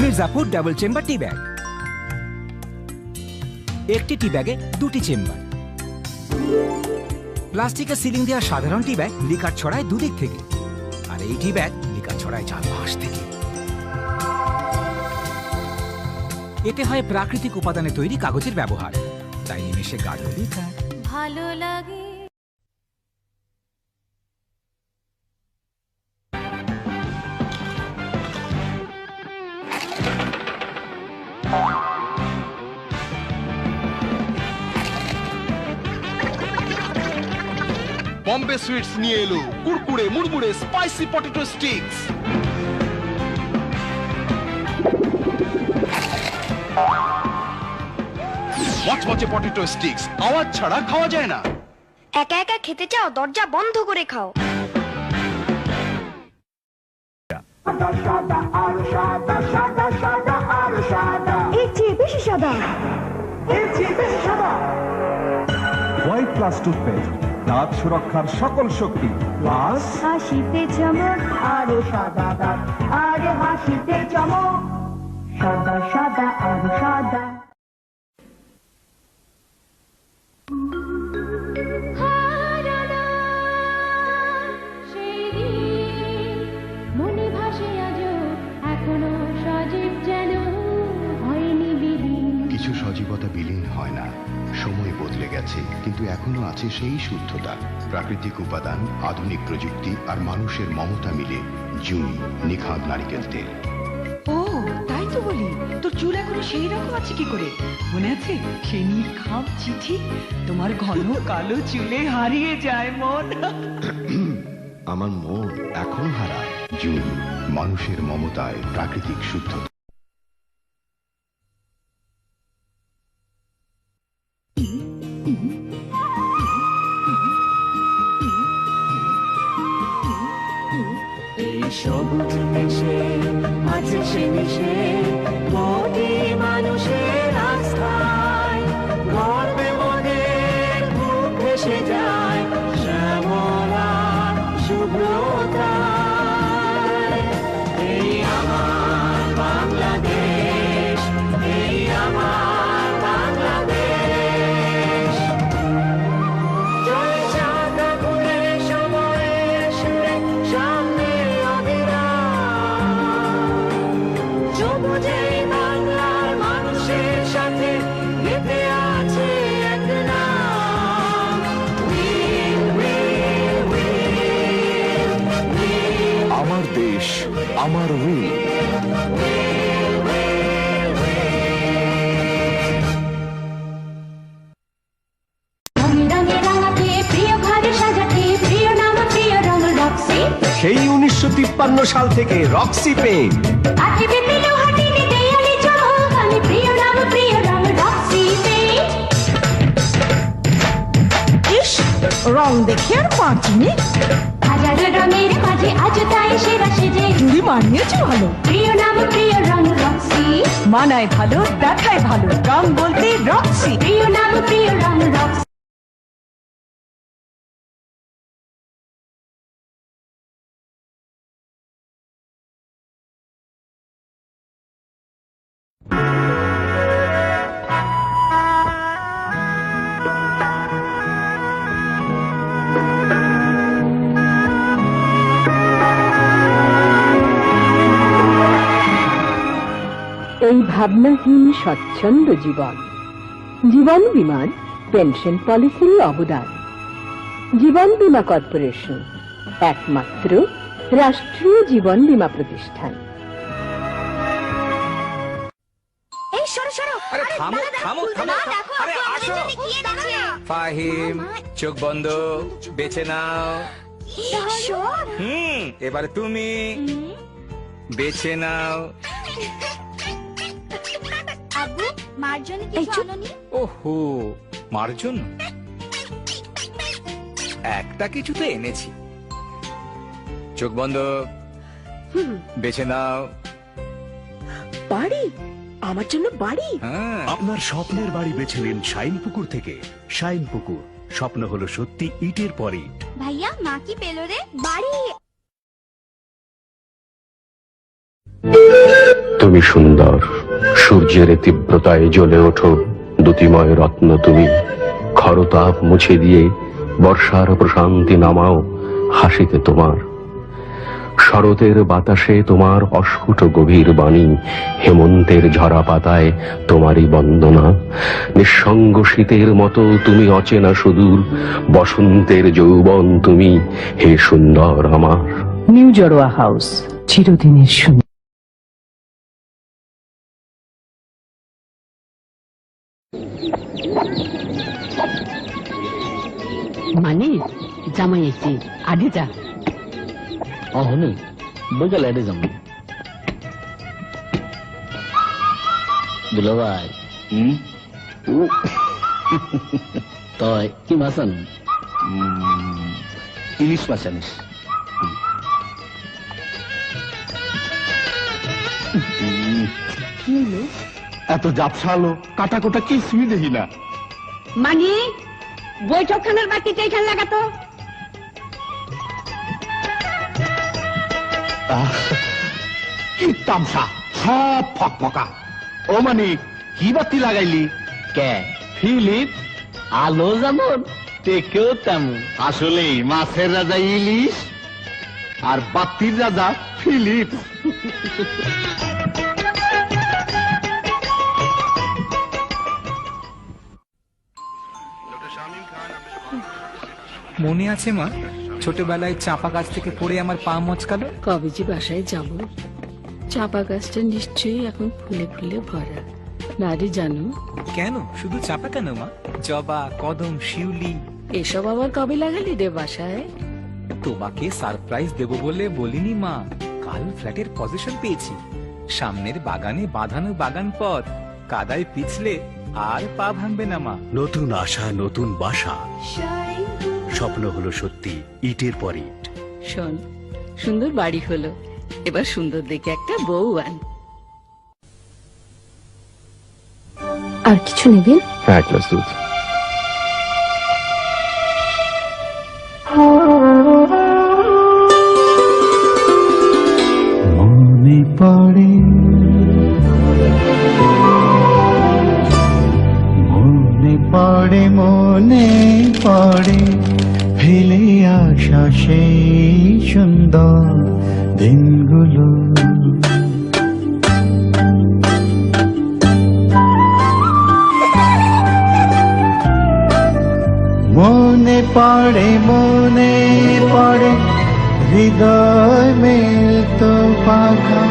Mirzapur double chamber tea bag. একটি tea ব্যাগে দুটি চেম্বার। প্লাস্টিকের সিলিং দেওয়া সাধারণ টি ব্যাগ, লিকার ছড়ায় দুদিক থেকে। আর এই টি ব্যাগ ছড়ায় চার পাশ থেকে। এতে হয় প্রাকৃতিক উপাদানে তৈরি কাগজের ব্যবহার। তাই নিমেষে গাঢ় ভালো লাগে বম্বে সুইটস নিয়ে এলো। কুড়কুড়ে মুড়মুড়ে স্পাইসি পটেটো স্টিক্স মচমচে পটেটো স্টিক্স আওয়াজ ছাড়া খাওয়া যায় না। একা একা খেতে চাও দরজা বন্ধ করে খাও। বেশি সাদা। হোয়াইট প্লাস টুথপেস্ট দাঁত সুরক্ষার সকল শক্তি, প্লাস হাসিতে চমক, আরও সাদা দাঁত। আরে হাসিতে চমক, সাদা সাদা, আরও সাদা। সময় বদলে গেছে কিন্তু এখনও আছে সেই শুদ্ধতা। প্রাকৃতিক উপাদান আধুনিক প্রযুক্তি আর মানুষের মমতা মিলে জুই নিখাদ নারিকেল তেল। ও তাই তো বলি। তোর চুল এখনও সেই রকম আছে কি করে? মনে আছে? নীল চিঠি তোমার ঘন কালো চুলে হারিয়ে যায় মন। আমার মন এখনও হারায় জুই মানুষের মমতায় প্রাকৃতিক শুদ্ধতা। সবুজ মিশে আছে সে মিশে কোটি মানুষের আস্থায় রং রক্সি। সেই উনিশশো তিপ্পান্ন সাল থেকে রক্সি ইস রং দেখে আর পাঁচনি হাজার রঙের মাঝে মানিয়েছে ভালো। প্রিয় নাম প্রিয় রং রক্সি। মানায় ভালো দেখায় ভালো। রং বলতে রক্সি। প্রিয় নাম প্রিয় রং রক্সি। ভাবনাহীন স্বচ্ছন্দ জীবন। জীবন বিমার পেনশন পলিসির অবদান। জীবন বীমা কর্পোরেশন একমাত্র রাষ্ট্রীয় জীবন বীমা প্রতিষ্ঠান। এই সরো সরো। আরে থামো থামো থামো আরে আসো। ফাহিম চোখ বন্ধ বেছে নাও। হুম এবারে তুমি বেছে নাও। আব্বু মার জন্য কিছু আনোনি ওহো মার জন্য একটা কিছু তো এনেছি। চোখ বন্ধ। বেছে নাও। বাড়ি? আমার জন্য বাড়ি? হ্যাঁ। আপনার স্বপ্নের বাড়ি বেছে নিন শাইন পুকুর থেকে। শাইন পুকুর স্বপ্ন হলো সত্যি ইটের পর ইট। ভাইয়া মা কি পেল রে? বাড়ি! তুমি সুন্দর। সূর্যের তীব্রতায় জ্বলে ওঠো দ্যুতিময় রত্ন তুমি। খরতাপ মুছে দিয়ে বর্ষার প্রশান্তি নামাও হাসিতে তোমার। শরতের বাতাসে তোমার অস্ফুট গভীর বাণী, হেমন্তের ঝরা পাতায় তোমারই বন্দনা। নিঃসঙ্গ শীতের মতো তুমি অচেনা সুদূর, বসন্তের যৌবন তুমি, হে সুন্দর আমার। নিউ জড়োয়া হাউস, চিরদিনের সুন্দর। এসে আগে যা অহনে বইকাল এডে যাম দুলা ভাই তয় কি মাছ আন ইলিশ মাছ আনিস এত জাপসালো কাটা কোটা কিছুই দেখি না। মানে বৈঠকখানার বাতিটা এখানে লাগাতো কি তামসা সব ফক ফকা। ও মানে কি বাতি লাগাইলি? কে? ফিলিপ। আলো যেমন টেকেও তেমন। আসলে মাছের রাজা ইলিশ আর বাতির রাজা ফিলিপ। মনে আছে মা? ছোটবেলায় চাপা গাছ থেকে পড়ে আমার পা মচকালো? কবে যে বাসায় যাব? চাপা গাছটা নিশ্চয়ই এখন ফুলে ফুলে ভরা। না রে জানো। কেন? শুধু চাপা কেন মা? জবা কদম শিউলি। এসব আবার কবে লাগালি রে বাসায়? তোমাকে সারপ্রাইজ দেব বলে বলিনি মা। কাল ফ্ল্যাটের পজিশন পেয়েছি। সামনের বাগানে বাঁধানো বাগান পথ। কাদায় পিছলে আর পা ভাঙবে না মা। নতুন আশা নতুন বাসা। স্বপ্ন হলো সত্যি ইটের পর ইট। শোন সুন্দর বাড়ি হলো। এবার সুন্দর দেখে একটা বউ আন। আর কিছু নেবেন? এক গ্লাস দুধ। পড়ে, মনে পড়ে, হৃদয় মেলতো পাখা।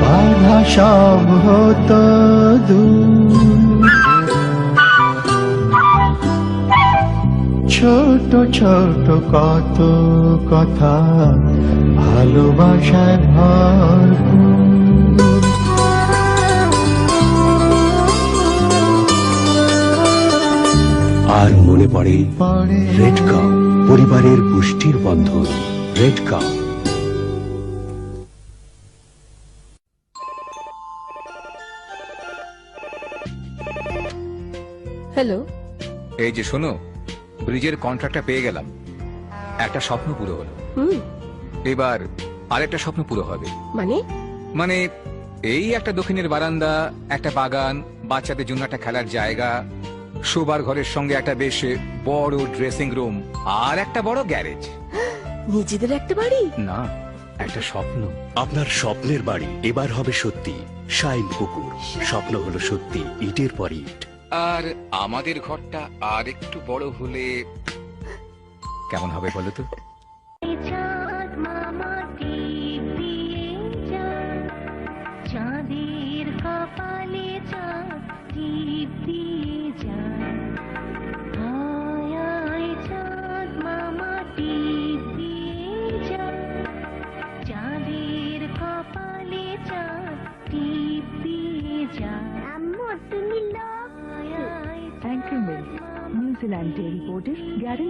বাধা সব হতো দূর। ছোট ছোট কত কথা ভালোবাসায় ভরপুর। আর মনে পড়ে রেড কাপ পরিবারের পুষ্টির বন্ধন রেড কাপ হ্যালো এই যে শোনো ব্রিজের কন্ট্রাক্টটা পেয়ে গেলাম। একটা স্বপ্ন পুরো হলো। হুম। এবার আরেকটা স্বপ্ন পুরো হবে। মানে? মানে এই একটা দক্ষিণের বারান্দা একটা বাগান বাচ্চাদের জন্য একটা খেলার জায়গা শোবার ঘরের সঙ্গে একটা বেশ বড় ড্রেসিং রুম আর একটা বড় গ্যারেজ নিজেদের একটা বাড়ি? না একটা স্বপ্ন। আপনার স্বপ্নের বাড়ি এবার হবে সত্যি শাইন কুকুর স্বপ্ন হলো সত্যি ইটের পর ইট। আর আমাদের ঘরটা আর একটু বড় হলে কেমন হবে বলো তো?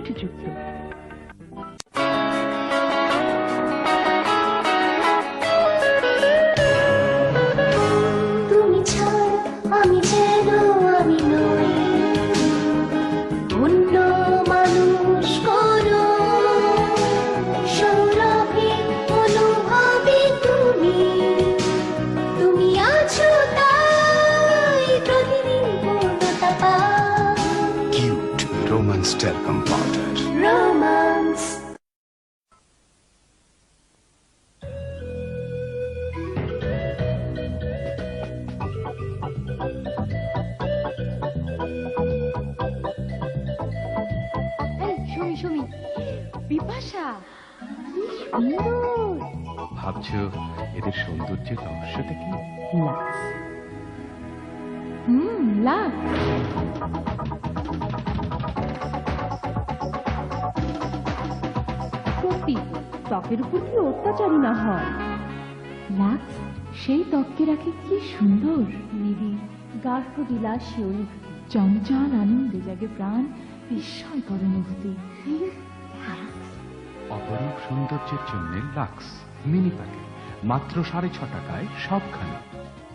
গ্যারান্টি যুক্ত ভালোবাসা? কি সুন্দর ভাবছ এদের সৌন্দর্যের রহস্যটা কি? লাক্স হুম লাক্স সত্যি ত্বকের উপর কি অত্যাচারী না হয়? লাক্স সেই ত্বককে রাখে কি সুন্দর? নিবিড় গার্হ বিলাস শিওরি চঞ্চল আনন্দে জাগে প্রাণ বিস্ময়কর অনুভূতি। সৌন্দর্যের জন্য লাক্স মিনি প্যাকেট মাত্র সাড়ে ছ টাকায় সবখানে।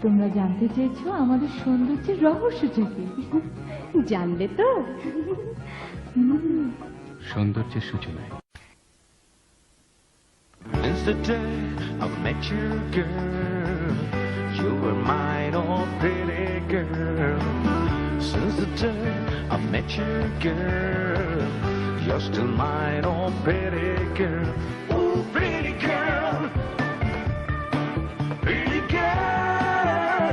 তোমরা জানতে চেয়েছো আমাদের সৌন্দর্যের রহস্যটা কি? জানলে তো। সৌন্দর্যের সূচনায়। Since the day I met you, girl, you were mine, oh pretty girl. Since the day I met you, girl, you're still mine, oh pretty girl. Oh, pretty girl. Pretty girl.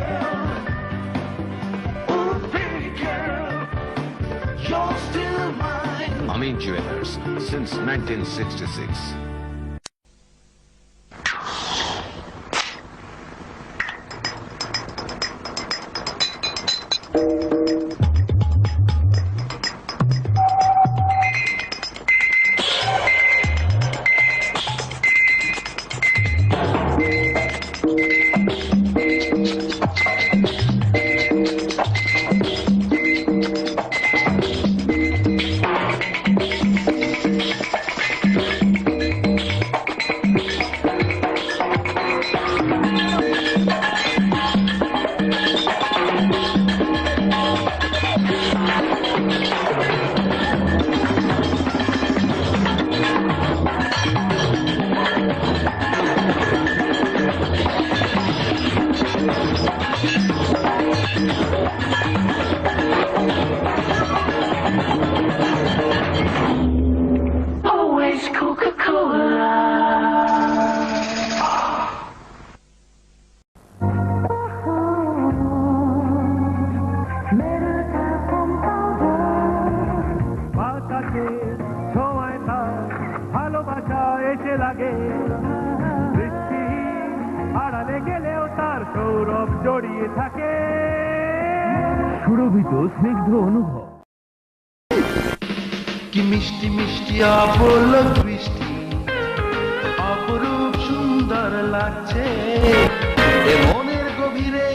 Oh, pretty girl. You're still mine. Amin Jewelers since 1966. বৃষ্টি আড়ালে গেলেও তার সৌরভ জড়িয়ে থাকে। সুরভিত স্নিগ্ধ অনুভব। কি মিষ্টি মিষ্টি অপল বৃষ্টি অপরূপ সুন্দর লাগছে। মনের গভীরে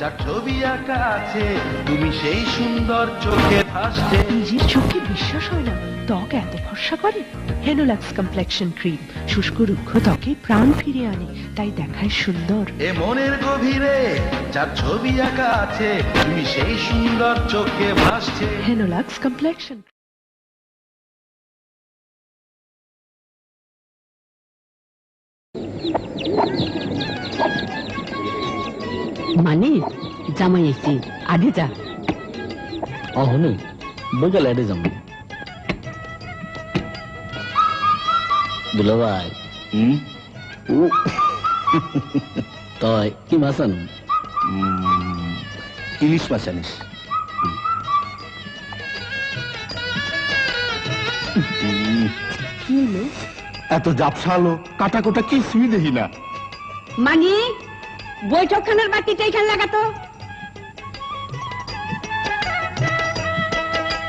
যার ছবি আঁকা আছে তুমি সেই সুন্দর চোখে ভাসছে। নিজের চোখে বিশ্বাস হয় না ত্বক এত ফর্সা করে? হেনোলাক্স কমপ্লেকশন ক্রিম শুষ্ক রুক্ষ ত্বকে প্রাণ ফিরে আনে তাই দেখায় সুন্দর। এ মনের গভীরে যার ছবি আঁকা আছে তুমি সেই সুন্দর চোখে ভাসছে। হেনোলাক্স কমপ্লেকশন মানে জামাই এসছি আগে যা। অহনু বইকাল এডে যাম দুলা ভাই হুম তই কি মাছ আনো? ইলিশ মাছ আনিস। এত জাপসালো কাটা কোটা কিছুই দেখি না। মানে বৈঠকখানার বাতিটা এখানে লাগাতো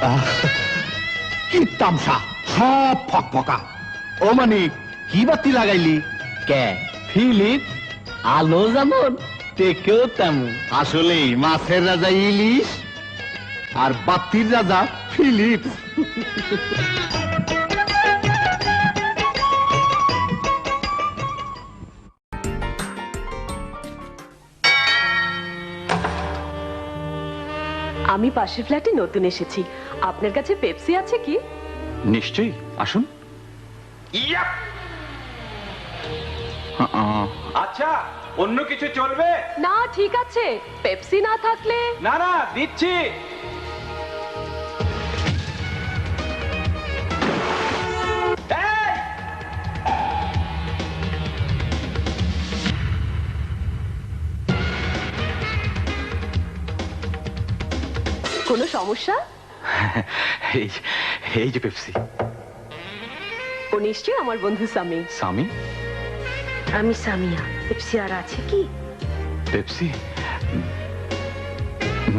আহ, কি তামসা সব ফক ফকা ও মানিক কি বাতি লাগাইলি? কে? ফিলিপ। আলো যেমন টেকেও তেমন। আসলে মাছের রাজা ইলিশ আর বাতির রাজা ফিলিপ। আমি পাশের ফ্ল্যাটে নতুন এসেছি। আপনার কাছে পেপসি আছে কি? নিশ্চয়ই আসুন। আচ্ছা অন্য কিছু চলবে? না ঠিক আছে। পেপসি না থাকলে? না না দিচ্ছি। কোনো সমস্যা? এই এই যে পেপসি। নিশ্চয়ই আমার বন্ধু সামি স্বামী আমি সামিয়া পেপসি আর আছে কি পেপসি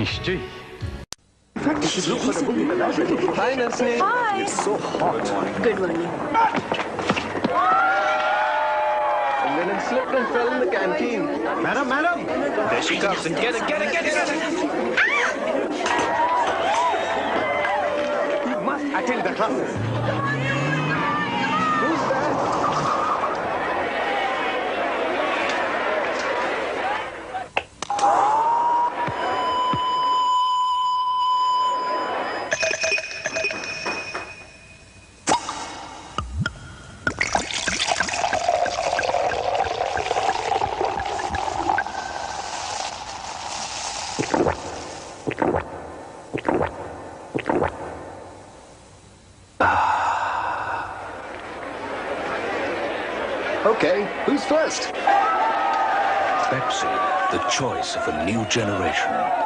নিশ্চয়ই good morning Madam, madam. There she comes and get it, get it, get it, get it. You must attend the classes. Pepsi, the choice of a new generation.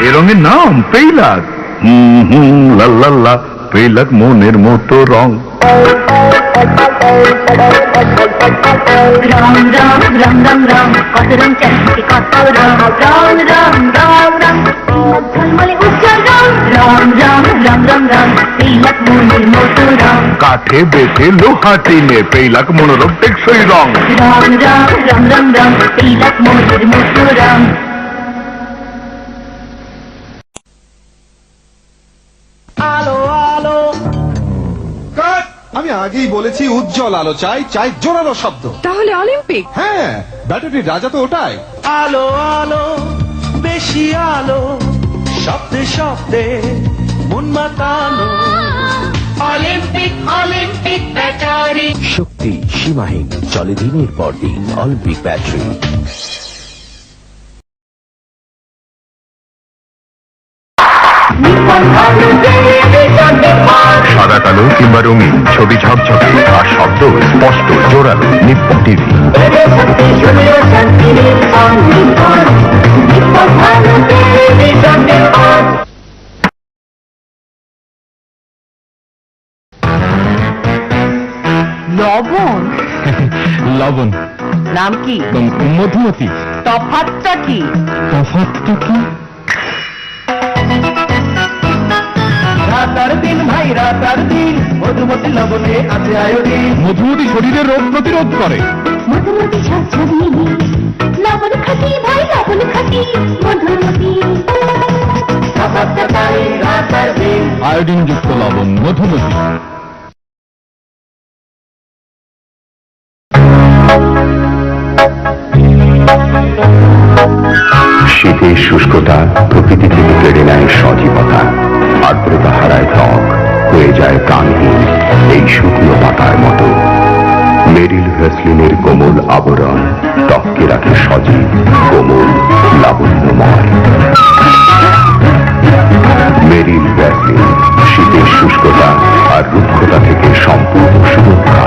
এ রঙের নাম পেইলাক হুম হুম লাল্লাল্লা পেইলাক মনের মতো রং রং রং রং রং রং কত রং চারদিকে কত রং রং রং রং রং ঝলমলে উজ্জ্বল রং রং রং রং রং রং তিলক মনের মতো রং কাঠে বেটে লোহা টিনে পেইলাক মনোরম টেকসই রং রং রং রং রং রং তিলক মনের মতো রং আমি আগেই বলেছি উজ্জ্বল আলো চাই চাই জোরালো শব্দ। তাহলে অলিম্পিক। হ্যাঁ ব্যাটারির রাজা তো ওটাই। আলো আলো বেশি আলো শব্দে শব্দে মন মাতানো। Olympic Olympic battery. শক্তি সীমাহীন চলে দিনের পর দিন অলিম্পিক ব্যাটারি। সাদা কালো কিংবা রঙিন ছবি ঝকঝকে আর শব্দ স্পষ্ট জোরালো নিপ্পন টিভি লবণ? লবণ। নাম কি? মধুমতি। তফাতটা কি? তফাতটা কি? দিন মধুমতি লবণে আছে আয়োডিন। মধুমতি শরীরের রোগ প্রতিরোধ করে। মধুমতি ঝরঝরিয়ে লবণ খাটি ভাই লবণ খাটি মধুমতি। আয়োডিন যুক্ত লবণ মধুমতি। শীতের শুষ্কতা প্রকৃতি থেকে কেড়ে নেয় সজীবতা আর্দ্রতা হারায় ত্বক। হয়ে যায় প্রাণহীন এই শুকনো পাতার মতো। মেরিল হেসলিনের কোমল আবরণ ত্বককে রাখে সজীব, কোমল, লাবণ্যময়। মেরিল হেসলিন শীতের শুষ্কতা আর রুক্ষতা থেকে সম্পূর্ণ সুরক্ষা